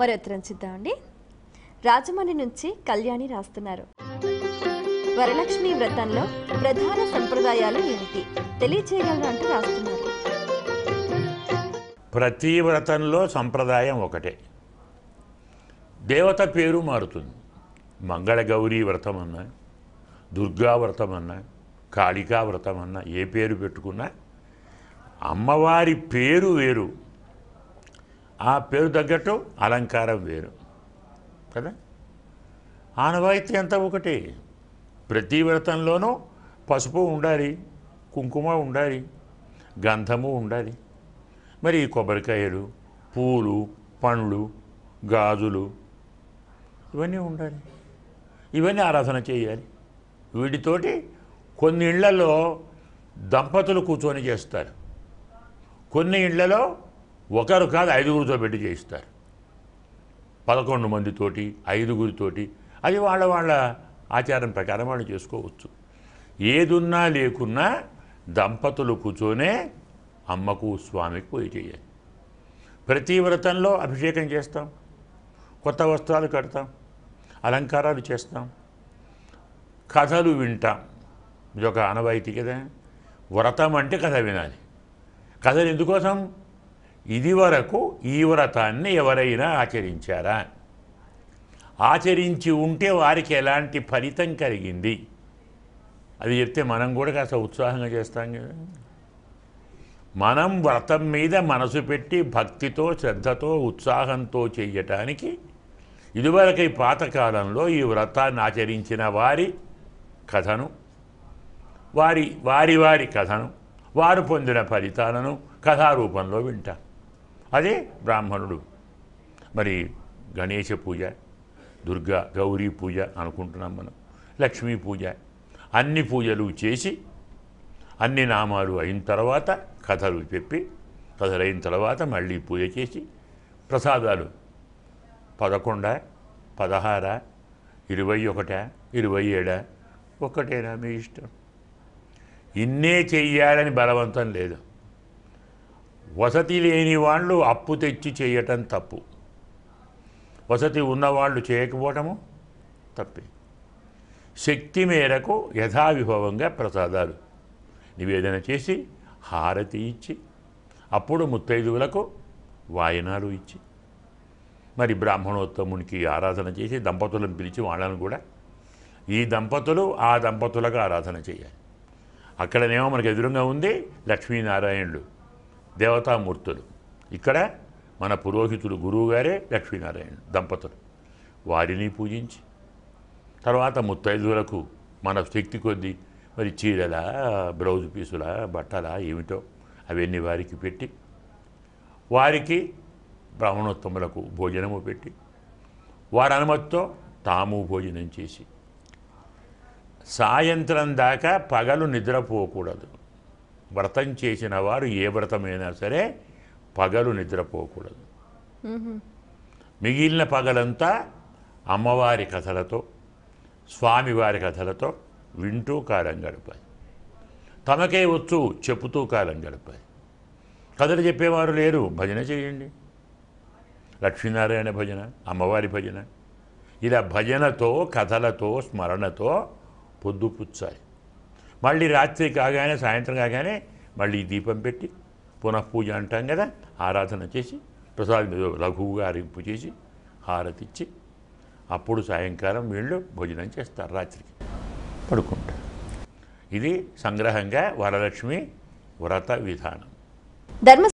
మరి ఉత్తరం చూద్దామండి రాజమండ్రి నుంచి కళ్యాణి రాస్తున్నారు. వరలక్ష్మి వ్రతంలో ప్రధాన సంప్రదాయాలు ఏమిటి? తెలియచేయగలరు అంటూ రాస్తున్నారు. ప్రతి వ్రతంలో సంప్రదాయం ఒకటే. దేవత పేరు మారుతుంది. మంగళగౌరీ వ్రతం అన్నా దుర్గా వ్రతం అన్నా కాళికా వ్రతం అన్నా ఏ పేరు పెట్టుకున్నా అమ్మవారి పేరు వేరు. ఆ పేరు తగ్గట్టు అలంకారం వేరు. కదా? ఆనవాయితీ అంతా ఒకటే. ప్రతి వ్రతంలోనూ పసుపు ఉండాలి కుంకుమ ఉండాలి గంధము ఉండాలి. మరి కొబ్బరికాయలు పూలు పండ్లు గాజులు ఇవన్నీ ఉండాలి. ఇవన్నీ ఆరాధన చేయాలి. వీటితోటి కొన్ని ఇళ్ళలో దంపతులు కూర్చొని చేస్తారు. కొన్ని ఇళ్ళలో ఒకరు కాదు ఐదుగురితో పెట్టి చేయిస్తారు. పదకొండు మందితోటి ఐదుగురితోటి. అది వాళ్ళ వాళ్ళ ఆచారం ప్రకారం వాళ్ళు చేసుకోవచ్చు. ఏదున్నా లేకున్నా దంపతులు కూర్చొనే అమ్మకు స్వామికి పూజ చేయాలి. ప్రతి వ్రతంలో అభిషేకం చేస్తాం. కొత్త వస్త్రాలు కడతాం. అలంకారాలు చేస్తాం. కథలు వింటాం. ఇది ఒక ఆనవాయితీ కదా. వ్రతం అంటే కథ వినాలి. కథలు ఎందుకోసం? ఇది వరకు ఈ వ్రతాన్ని ఎవరైనా ఆచరించారా? ఆచరించి ఉంటే వారికి ఎలాంటి ఫలితం కలిగింది? అది చెప్తే మనం కూడా కాస్త ఉత్సాహంగా చేస్తాం కదా. మనం వ్రతం మీద మనసు పెట్టి భక్తితో శ్రద్ధతో ఉత్సాహంతో చేయటానికి ఇదివరకు ఈ పాతకాలంలో ఈ వ్రతాన్ని ఆచరించిన వారి కథను వారి వారి వారి కథను వారు పొందిన ఫలితాలను కథారూపంలో వింటాం. అదే బ్రాహ్మణుడు. మరి గణేష పూజ దుర్గా గౌరీ పూజ అనుకుంటున్నాం మనం లక్ష్మీ పూజ అన్ని పూజలు చేసి అన్ని నామాలు అయిన తర్వాత కథలు చెప్పి కథలు అయిన తర్వాత మళ్ళీ పూజ చేసి ప్రసాదాలు పదకొండ పదహార ఇరవై ఒకట ఇరవై ఏడా ఒక్కటేనా మీ ఇష్టం? ఇన్నే చెయ్యాలని బలవంతం లేదు. వసతి లేని వాళ్ళు అప్పు తెచ్చి చేయటం తప్పు. వసతి ఉన్నవాళ్ళు చేయకపోవటము తప్పే. శక్తి మేరకు యథావిభవంగా ప్రసాదాలు నివేదన చేసి హారతి ఇచ్చి అప్పుడు ముత్తైదువులకు వాయనాలు ఇచ్చి మరి బ్రాహ్మణోత్తమునికి ఆరాధన చేసి దంపతులను పిలిచి వాళ్ళను కూడా ఈ దంపతులు ఆ దంపతులకు ఆరాధన చేయాలి. అక్కడనేమో మనకు ఎదురుగా ఉంది లక్ష్మీనారాయణుడు దేవతామూర్తులు. ఇక్కడ మన పురోహితుడు గురువుగారే లక్ష్మీనారాయణ దంపతులు. వారిని పూజించి తర్వాత ముత్తైదువులకు మన శక్తి కొద్దీ మరి చీరల బ్లౌజ్ పీసుల బట్టల ఏమిటో అవన్నీ వారికి పెట్టి వారికి బ్రాహ్మణోత్తములకు భోజనము పెట్టి వారి అనుమతితో తాము భోజనం చేసి సాయంత్రం దాకా పగలు నిద్రపోకూడదు. వ్రతం చేసిన వారు ఏ వ్రతమైనా సరే పగలు నిద్రపోకూడదు. మిగిలిన పగలంతా అమ్మవారి కథలతో స్వామివారి కథలతో వింటూ కాలం గడిపాలి. తమకే వచ్చు చెప్పుతూ కాలం గడిపాలి. కథలు చెప్పేవారు లేరు భజన చేయండి. లక్ష్మీనారాయణ భజన అమ్మవారి భజన. ఇలా భజనతో కథలతో స్మరణతో పొద్దుపుచ్చాలి. మళ్ళీ రాత్రి కాగానే సాయంత్రం కాగానే మళ్ళీ దీపం పెట్టి పునఃపూజ అంటాం కదా ఆరాధన చేసి ప్రసాదం లఘువుగా అరింపు చేసి హారతిచ్చి అప్పుడు సాయంకాలం వీళ్ళు భోజనం చేస్తారు రాత్రికి. పడుకుంటారు. ఇది సంగ్రహంగా వరలక్ష్మి వ్రత విధానం. ధర్మ